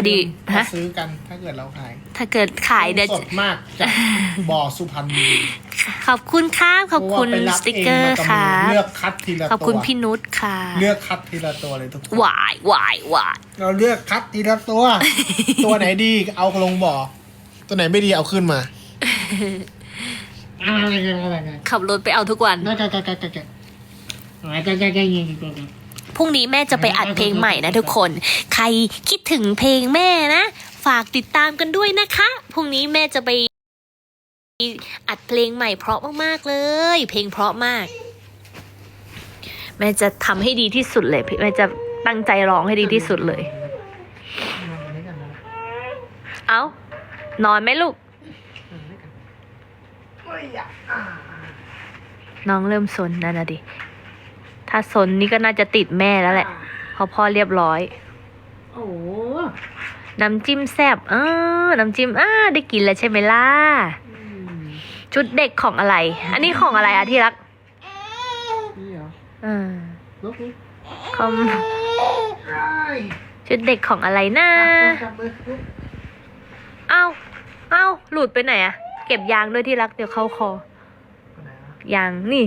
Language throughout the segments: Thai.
อดีมาฮะซื้อกันถ้าเกิดเราขาย ถ้าเกิดขายเดี๋ยวสดมากจากบ่อสุพรรณบุรีขอบคุณครับขอบคุณเพราะว่าไปรับสติกเกอร์งมากับค่ะมือเลือกคัดทีละขอบคุณตัวพี่นุชค่ะ เลือกคัดทีละตัวเลยทุกคนหวายหวายหวายเราเลือกคัดทีละตัว ตัวไหนดีเอาลงบ่อ ตัวไหนไม่ดีเอาขึ้นมาอะไรกันอะไรกันขับรถไปเอาทุกวัน พรุ่งนี้แม่จะไปอัดเพลงใหม่นะทุกคน ใครคิดถึงเพลงแม่นะ ฝากติดตามกันด้วยนะคะ พรุ่งนี้แม่จะไปอัดเพลงใหม่เพราะมากๆเลย เพลงเพราะมาก แม่จะทำให้ดีที่สุดเลยแม่จะตั้งใจร้องให้ดีที่สุดเลย เอานอนไหมลูก น้องเริ่มซนนั่นนะดิ ถ้าซนนี่ก็น่าจะติดแม่แล้วแหละเพราะพ่อเรียบร้อย โอ้น้ำจิ้มแซบเออ น้ำจิ้มอ่าได้กินแล้วใช่ไหมล่ะชุดเด็กของอะไร อันนี้ของอะไรอะที่รักนี่เหรอเออลูกนี่คอมชุดเด็กของอะไรนะจับมือลูกเอ้าเอ้าหลุดไปไหนอะเก็บยางด้วยที่รักเดี๋ยวเข้าคอคนไหนวะยางนี่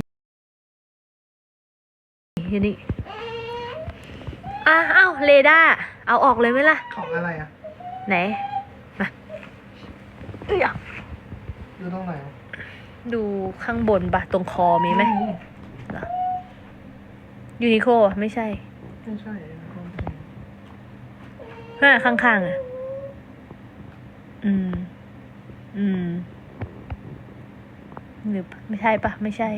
ที่นี่อะเอ้าเรดาร์เอาออกเลยไหมล่ะ ของอะไรอะ ไหน มาเอ้ยอยู่ตรงไหนวะดูข้างบนปะตรงคอมีไหมยูนิโคไม่ใช่ ไม่ใช่นั่นนะข้างๆอะ อืม อืมหรือไม่ใช่ปะไม่ใช่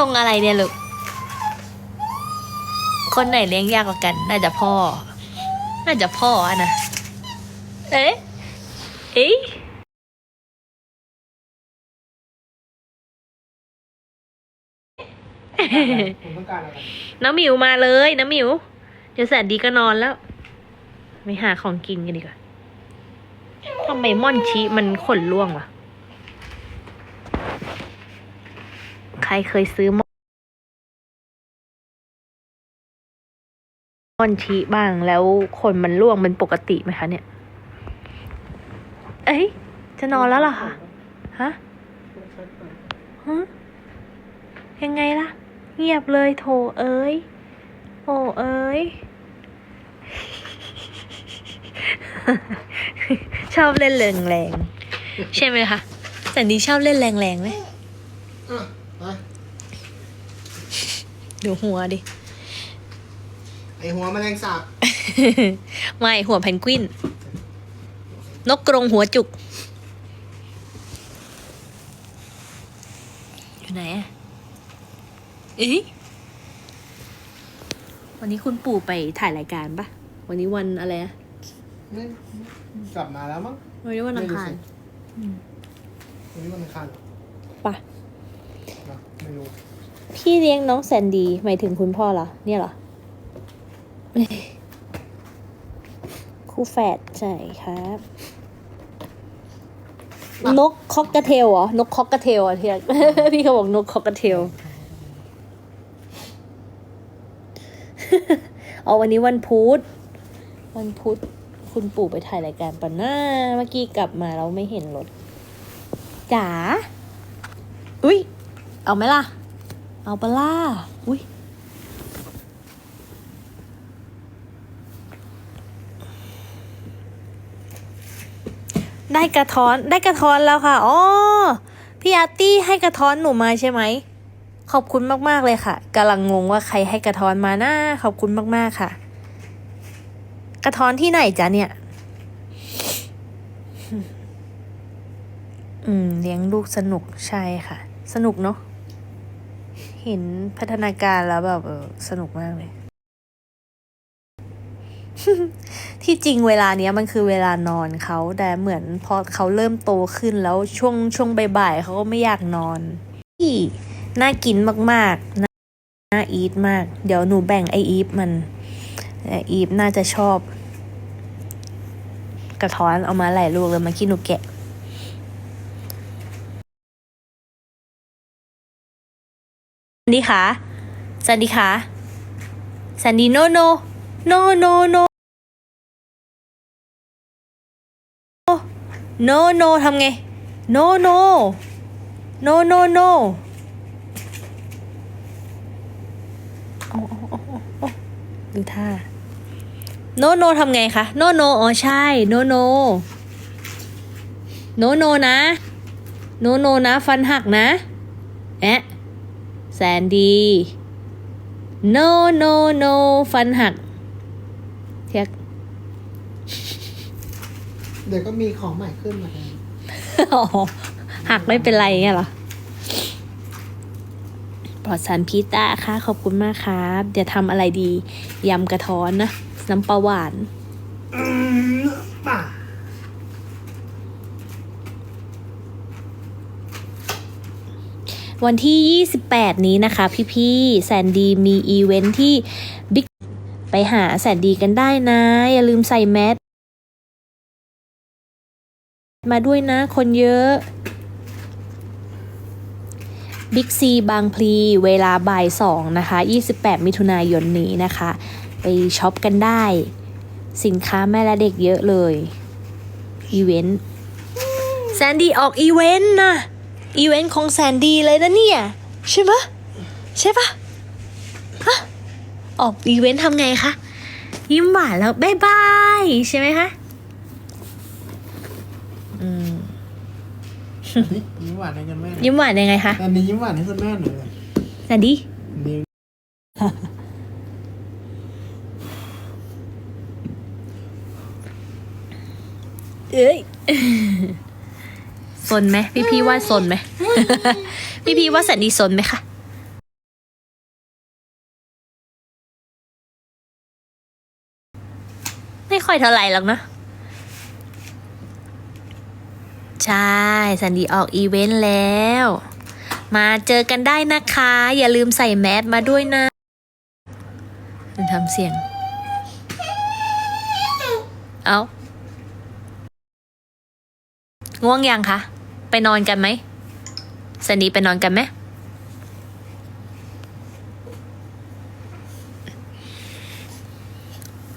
รงอะไรเนี่ยลูก คนไหนเลี้ยงยากกว่ากัน น่าจะพ่อ น่าจะพ่ออะนะ เอ๊ะ เอ๊ะผมต้องการอะไรน้ำหมิวมาเลยน้ำหมิว เดี๋ยวแสนดีก็นอนแล้ว ไม่หาของกินกันดีกว่าทำไมม่อนชีมันขนล่วงวะ ใค รเคยซื้อม่อนชีบ้างแล้วขนมันล่วงเป็นปกติไหมคะเนี่ย เอ้ยจะนอนแล้วเหรอคะฮะฮะยังไงล่ะ เงียบเลยโถเอ้ยโอ้เอ้ยชอบเล่นแรงแรงๆใช่ไหมคะแต่นี้ชอบเล่นแรงแรงๆไหม อะไป ดูหัวดิ ไอหัวแมลงสาบไม่หัวแพนกวิน นกกรงหัวจุก อยู่ไหนอะเอ๊ะวันนี้คุณปู่ไปถ่ายรายการปะวันนี้วันอะไรอะนี่กลับมาแล้วมั้งวันนี้วันอังคารวันนี้วันอังคารเหรอปะนะไม่รู้ พี่เลี้ยงน้องแซนดีหมายถึงคุณพ่อเหรอ เนี่ยเหรอ คู่แฝดใช่ครับ นกคอกกระเทลเหรอ นกคอกกระเทลอะเทียพี่เขาบอกนกคอกกระเทลเอาวันนี้วันพุธวันพุธคุณปู่ไปถ่ายรายการปะหน้า เมื่อกี้กลับมาเราไม่เห็นรถจ๋าอุ้ยเอาไหมล่ะ เอาปล่าอุ้ยได้กระท้อนได้กระท้อนแล้วค่ะอ๋อพี่อาร์ตี้ให้กระท้อนหนูมาใช่ไหม ขอบคุณมากๆเลยค่ะกำลังงงว่าใครให้กระท้อนมานะขอบคุณมากๆค่ะ กระท้อนที่ไหนจ๊ะเนี่ย อืม เลี้ยงลูกสนุกใช่ค่ะ สนุกเนาะ เห็นพัฒนาการแล้วแบบเออสนุกมากเลย ที่จริงเวลาเนี้ยมันคือเวลานอนเขาแต่เหมือนพอเขาเริ่มโตขึ้นแล้วช่วงช่วงบ่ายๆเขาก็ไม่อยากนอนที่น่ากินมากๆน่าน่าอีทมาก เดี๋ยวหนูแบ่งไออีฟมันไออีฟน่าจะชอบ กระท้อนเอามาหลายลูกเลยมากี้หนูแกะ สัน ดีคะสันดีคะสันดีโนโนโนโนโนโนโนทำไงโนโนโนโนโนดูท่าโนโนทำไงคะโนโนอ๋อใช่โนโนโนโนนะ โนโนนะ ฟันหักนะ แอะ แซนดี้ no no no ฟันหักเทียกเดี๋ยวก็มีของใหม่ขึ้นมาแทนอ๋อหักไม่เป็นไรเงี้ยเหรอปลอดสารพิษได้ค่ะ ขอบคุณมากครับ เดี๋ยวทำอะไรดี ยำกระท้อนนะ น้ำปลาหวาน อืมป่า วันที่ 28 นี้นะคะ พี่ๆแสนดีมีอีเวนท์ที่บิ๊กไปหาแสนดีกันได้นะ อย่าลืมใส่แมสมาด้วยนะคนเยอะบิ๊กซีบางพลีเวลาบ่ายสองนะคะ 28 มิถุนายนนี้นะคะ ไปช็อปกันได้ สินค้าแม่และเด็กเยอะเลย อีเวนต์แซนดี้ออกอีเวนต์นะ อีเวนต์ของแซนดี้เลยนะเนี่ย ใช่ปะใช่ปะฮะออกอีเวนต์ทำไงคะ ยิ้มหวานแล้วบายบาย ใช่ไหมคะ อืมนี่ยิ้มหวานให้กันแม่ยิ้มหวานยังไงคะอันนี้ยิ้มหวานให้คุณแม่หน่อยเลยแซนดี้นี่เอ้ย สนไหมพี่พี่ๆว่าสนไหม พี่พี่ๆว่าแซนดี้สนไหมคะไม่ค่อยเท่าไหร่หรอกเนอะใช่แซนดี้ออกอีเวนต์แล้ว มาเจอกันได้นะคะ อย่าลืมใส่แมสมาด้วยนะมันทำเสียง เอา ง่วงยังคะ ไปนอนกันไหมแซนดี้ไปนอนกันไหม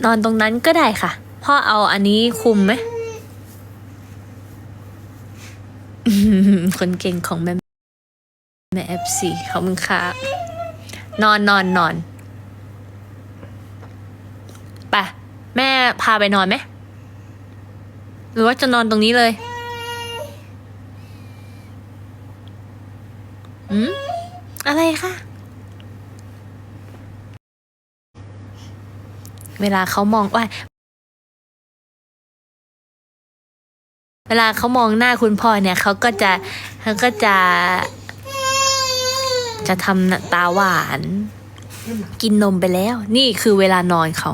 นอนตรงนั้นก็ได้ค่ะ พ่อเอาอันนี้คุมไหมอืมคนเก่งของแม่แม่เอฟซีขอบคุณค่ะ นอนนอนนอนไปแม่พาไปนอนไหม หรือว่าจะนอนตรงนี้เลย อืม อะไร คะ เวลาเขามองว่าเวลาเขามองหน้าคุณพ่อเนี่ยเขาก็จะเขาก็จะ จะทำตาหวาน กินนมไปแล้ว นี่คือเวลานอนเขา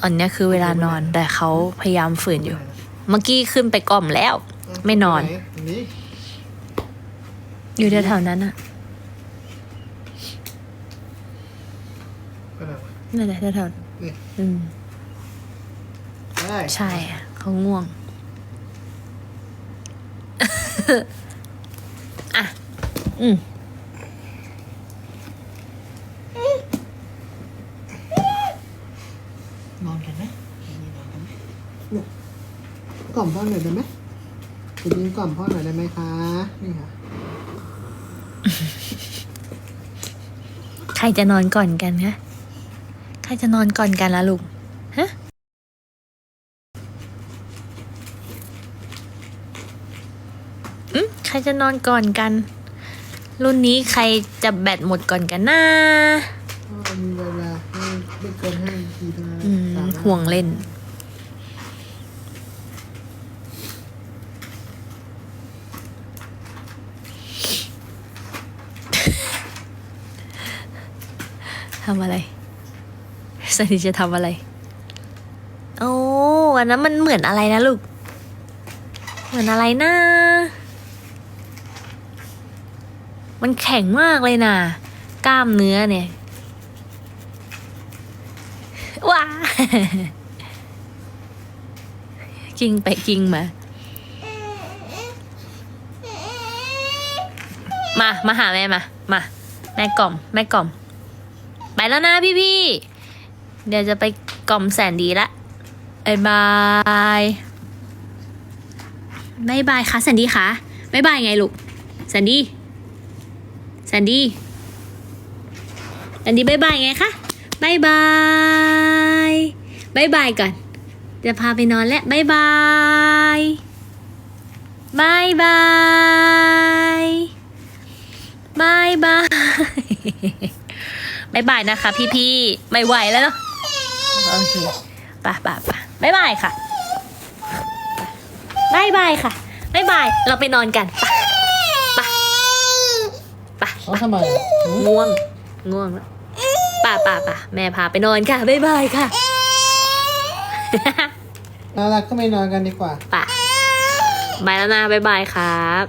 ตอนนี้คือเวลานอนแต่เขาพยายามฝืนอยู่ เมื่อกี้ขึ้นไปกล่อมแล้ว ไม่นอน อันนี้อยู่แถวๆนั้นอะก็ได้วะนั่นแหละแถวนี่ๆอืม ได้ใช่อะเขาง่วง อะ อืม นอนกันไหมนี่นอนกันไหมเนี่ยกล่อมพ่อหน่อยได้ไหมจะยิงกล่อมพ่อหน่อยได้ไหมคะ นี่ค่ะ ใครจะนอนก่อนกันคะใครจะนอนก่อนกันล่ะลูก ฮะ อืมใครจะนอนก่อนกัน รุ่นนี้ใครจะแบตหมดก่อนกันนะก็มีเวลาให้ไม่เกินห้านาทีเท่านั้นอืมสามารถห่วงเล่น ทำอะไรสนิทจะทำอะไร โอ้อันนั้นมันเหมือนอะไรนะลูก เหมือนอะไรนะ มันแข็งมากเลยนะกล้ามเนื้อเนี่ย ว้ากิ้งไปกิ้งมา มา มาหาแม่มา มา แม่กล่อม แม่กล่อม แล้วนะพี่พี่ เดี๋ยวจะไปกล่อมแสนดีละบายบายบายบายค่ะแสนดีค่ะบายบายไงลูกแสนดีแสนดีแสนดีบายบายไงคะบายบายบายบายก่อนจะพาไปนอนแล้วบายบายบายบายบายบาย บายบายนะคะ พี่พี่ๆไม่ไหวแล้วเนาะโอเคไปไปไปบายบายค่ะบายบายค่ะบายบายเราไปนอนกันไปไปไปเขาทำไมอะหืมง่วงง่วงแล้วป่าป่าป่าแม่พาไปนอนค่ะบายบายค่ะน่ารักก็ไม่นอนกันดีกว่าป่าบายแล้วนะบายบายครับ